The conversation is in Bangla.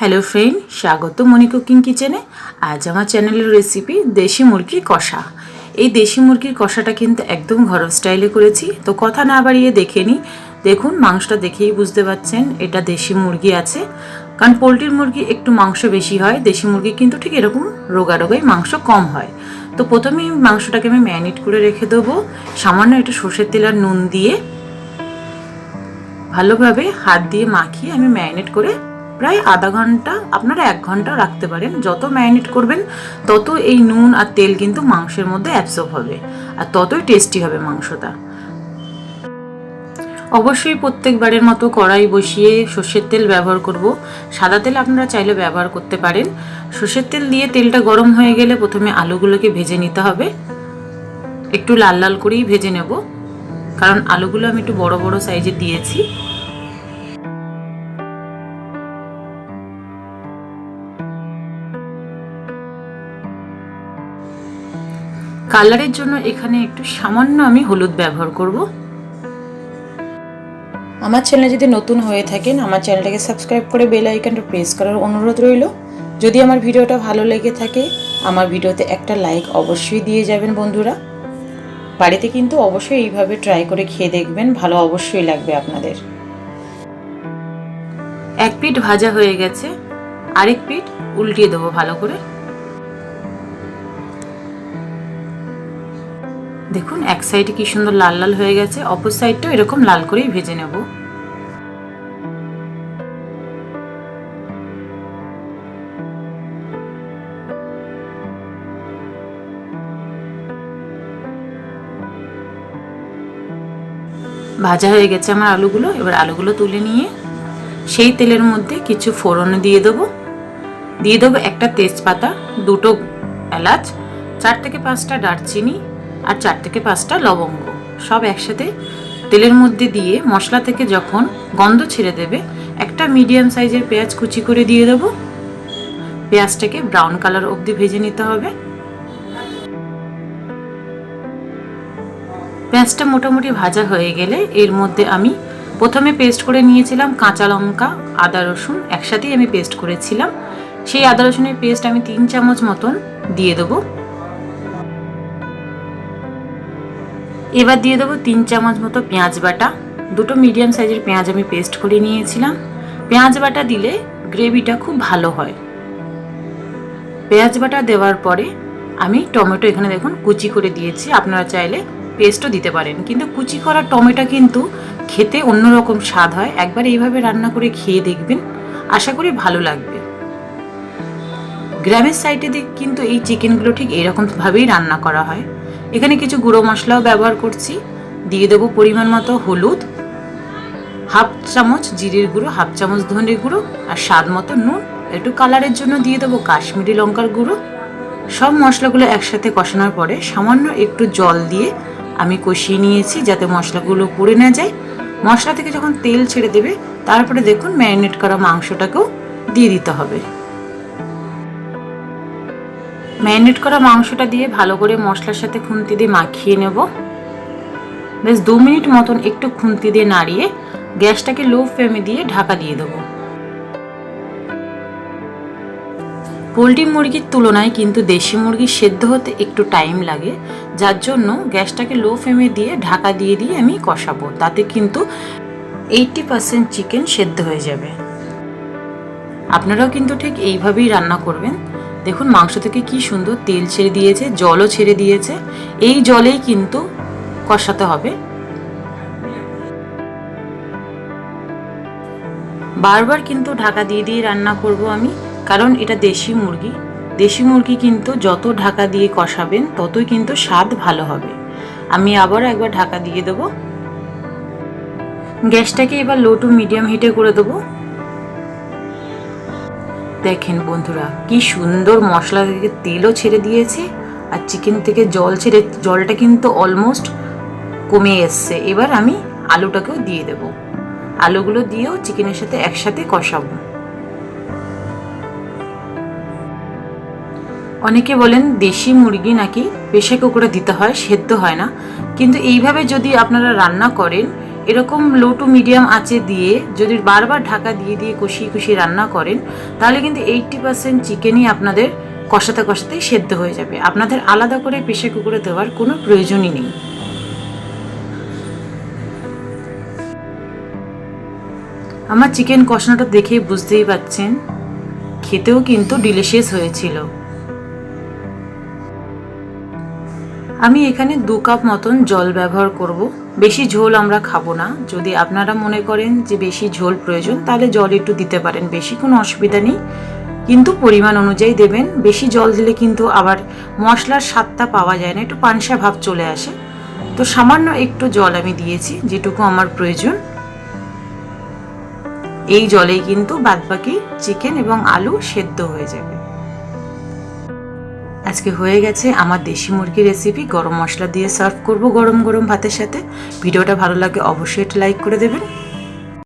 হ্যালো ফ্রেন্ড স্বাগত মনি কুকিং কিচেনে আজ আমার চ্যানেলের রেসিপি দেশি মুরগির কষা। এই দেশি মুরগির কষাটা কিন্তু একদম ঘরোয়া স্টাইলে করেছি। তো কথা না বাড়িয়ে দেখে নিই দেখুন, মাংসটা দেখেই বুঝতে পারছেন এটা দেশি মুরগি আছে। কারণ পোলট্রির মুরগি একটু মাংস বেশি হয়, দেশি মুরগি কিন্তু ঠিক এরকম রোগা রোগাই মাংস কম হয়। তো প্রথমেই মাংসটাকে আমি ম্যারিনেট করে রেখে দেবো। সামান্য একটু সর্ষের তেল আর নুন দিয়ে। ভালোভাবে হাত দিয়ে মাখিয়ে আমি ম্যারিনেট করে প্রায় আধা ঘণ্টা, আপনারা এক ঘণ্টা রাখতে পারেন। যত ম্যারিনেট করবেন, তত এই নুন আর তেল কিন্তু মাংসের মধ্যে অ্যাবসর্ব হবে। আর ততই টেস্টি হবে মাংসটা। অবশ্যই প্রত্যেকবারের মতো কড়াই বসিয়ে সর্ষের তেল ব্যবহার করব। সাদা তেল আপনারা চাইলে ব্যবহার করতে পারেন। সর্ষের তেল দিয়ে তেলটা গরম হয়ে গেলে প্রথমে আলুগুলোকে ভেজে নিতে হবে। একটু লাল লাল করেই ভেজে নেব। কারণ আলুগুলো আমি একটু বড় বড় সাইজে দিয়েছি। কালারের জন্য এখানে একটু সামান্য আমি হলুদ ব্যবহার করব। আমার চ্যানেল যদি নতুন হয়ে থাকেন আমার চ্যানেলটাকে সাবস্ক্রাইব করে বেল আইকনটা প্রেস করার অনুরোধ রইল। যদি আমার ভিডিওটা ভালো লেগে থাকে আমার ভিডিওতে একটা লাইক অবশ্যই দিয়ে যাবেন বন্ধুরা। বাড়িতে কিন্তু অবশ্যই এইভাবে ট্রাই করে খেয়ে দেখবেন ভালো অবশ্যই লাগবে আপনাদের। এক পিঠ ভাজা হয়ে গেছে আরেক পিঠ উল্টিয়ে দেবো ভালো করে। দেখুন, এক সাইডে কি সুন্দর লাল লাল হয়ে গেছে, অপর সাইডটাও এরকম লাল করেই ভেজে নেব। ভাজা হয়ে গেছে আমার আলুগুলো, এবার আলুগুলো তুলে নিয়ে সেই তেলের মধ্যে কিছু ফোড়ন দিয়ে দেবো। দিয়ে দেবো একটা তেজপাতা, দুটো এলাচ, চার থেকে পাঁচটা দারচিনি আর চার থেকে পাঁচটা লবঙ্গ। সব একসাথে তেলের মধ্যে দিয়ে মশলা থেকে যখন গন্ধ ছেড়ে দেবে, একটা মিডিয়াম সাইজের পেঁয়াজ কুচি করে দিয়ে দেবো। পেঁয়াজটাকে ব্রাউন কালার অবধি ভেজে নিতে হবে। পেঁয়াজটা মোটামুটি ভাজা হয়ে গেলে এর মধ্যে আমি প্রথমে পেস্ট করে নিয়েছিলাম কাঁচা লঙ্কা, আদা রসুন একসাথেই আমি পেস্ট করেছিলাম। সেই আদা রসুনের পেস্ট আমি তিন চামচ মতন দিয়ে দেবো। এবার দিয়ে দেবো তিন চামচ মতো পেঁয়াজ বাটা। দুটো মিডিয়াম সাইজের পেঁয়াজ আমি পেস্ট করে নিয়েছিলাম। পেঁয়াজ বাটা দিলে গ্রেভিটা খুব ভালো হয়। পেঁয়াজ বাটা দেওয়ার পরে আমি টমেটো এখানে দেখুন কুচি করে দিয়েছি। আপনারা চাইলে পেস্টও দিতে পারেন। কিন্তু কুচি করা টমেটো কিন্তু খেতে অন্যরকম স্বাদ হয়। একবার এইভাবে রান্না করে খেয়ে দেখবেন। আশা করি ভালো লাগবে। গ্রামের সাইডে দিক কিন্তু এই চিকেনগুলো ঠিক এরকমভাবেই রান্না করা হয়। এখানে কিছু গুঁড়ো মশলাও ব্যবহার করছি। দিয়ে দেবো পরিমাণ মতো হলুদ, হাফ চামচ জিরের গুঁড়ো, হাফ চামচ ধনের গুঁড়ো আর স্বাদ মতো নুন। একটু কালারের জন্য দিয়ে দেবো কাশ্মীরি লঙ্কার গুঁড়ো। সব মশলাগুলো একসাথে কষানোর পরে সামান্য একটু জল দিয়ে আমি কষিয়ে নিয়েছি যাতে মশলাগুলো পুড়ে না যায়। মশলা থেকে যখন তেল ছেড়ে দেবে, তারপরে দেখুন ম্যারিনেট করা মাংসটাকেও দিয়ে দিতে হবে। ম্যারিনেট করা মাংসটা দিয়ে ভালো করে মশলার সাথে খুন্তি দিয়ে মাখিয়ে নেব। বেশ দু মিনিট মতন একটু খুন্তি দিয়ে নাড়িয়ে গ্যাসটাকে লো ফ্লেমে দিয়ে ঢাকা দিয়ে দেবো। পোলট্রি মুরগির তুলনায় কিন্তু দেশি মুরগি সেদ্ধ হতে একটু টাইম লাগে, যার জন্য গ্যাসটাকে লো ফ্লেমে দিয়ে ঢাকা দিয়ে দিয়ে আমি কষাবো, তাতে কিন্তু এইটটি পার্সেন্ট চিকেন সেদ্ধ হয়ে যাবে। আপনারাও কিন্তু ঠিক এইভাবেই রান্না করবেন। দেখুন মাংস থেকে কি সুন্দর তেল ছেড়ে দিয়েছে, জলও ছেড়ে দিয়েছে। এই জলেই কিন্তু কষাতে হবে। বারবার কিন্তু ঢাকা দিয়ে দিয়ে রান্না করব আমি, কারণ এটা দেশি মুরগি। দেশি মুরগি কিন্তু যত ঢাকা দিয়ে কষাবেন, ততই কিন্তু স্বাদ ভালো হবে। আমি আবার একবার ঢাকা দিয়ে দেবো। গ্যাসটাকে এবার লো টু মিডিয়াম হিটে করে দেবো। দেখেন বন্ধুরা, কি সুন্দর মশলা থেকে তেলও ছেড়ে দিয়েছে আর চিকেন থেকে জল ছেড়ে, জলটা কিন্তু অলমোস্ট কমে এসছে। এবার আমি আলুটাকেও দিয়ে দেব। আলুগুলো দিয়েও চিকেনের সাথে একসাথে কষাবো। অনেকে বলেন দেশি মুরগি নাকি প্রেশার কুকারে দিতে হয়, সেদ্ধ হয় না। কিন্তু এইভাবে যদি আপনারা রান্না করেন এরকম লো টু মিডিয়াম আঁচে দিয়ে যদি বারবার ঢাকা দিয়ে দিয়ে কষিয়ে কষিয়ে রান্না করেন, তাহলে কিন্তু এইটটি পার্সেন্ট চিকেনই আপনাদের কষাতে কষাতেই সেদ্ধ হয়ে যাবে। আপনাদের আলাদা করে প্রেশার কুকারে দেওয়ার কোনো প্রয়োজনই নেই। আমার চিকেন কষানোটা দেখেই বুঝতেই পাচ্ছেন, খেতেও কিন্তু ডিলিশিয়াস হয়েছিল। আমি এখানে দু কাপ মতন জল ব্যবহার করব। বেশি ঝোল আমরা খাব না। যদি আপনারা মনে করেন যে বেশি ঝোল প্রয়োজন, তাহলে জল একটু দিতে পারেন, বেশি কোনো অসুবিধা নেই। কিন্তু পরিমাণ অনুযায়ী দেবেন, বেশি জল দিলে কিন্তু আবার মশলার স্বাদটা পাওয়া যায় না, একটু পানসা ভাব চলে আসে। তো সামান্য একটু জল আমি দিয়েছি, যেটুকু আমার প্রয়োজন। এই জলেই কিন্তু বাদবাকি চিকেন এবং আলু সেদ্ধ হয়ে যাবে। আজকে হয়ে গেছে আমার দেশি মুরগি রেসিপি গরম মশলা দিয়ে সার্ভ করব গরম গরম ভাতের সাথে। ভিডিওটা ভালো লাগে অবশ্যই একটা লাইক করে দেবেন।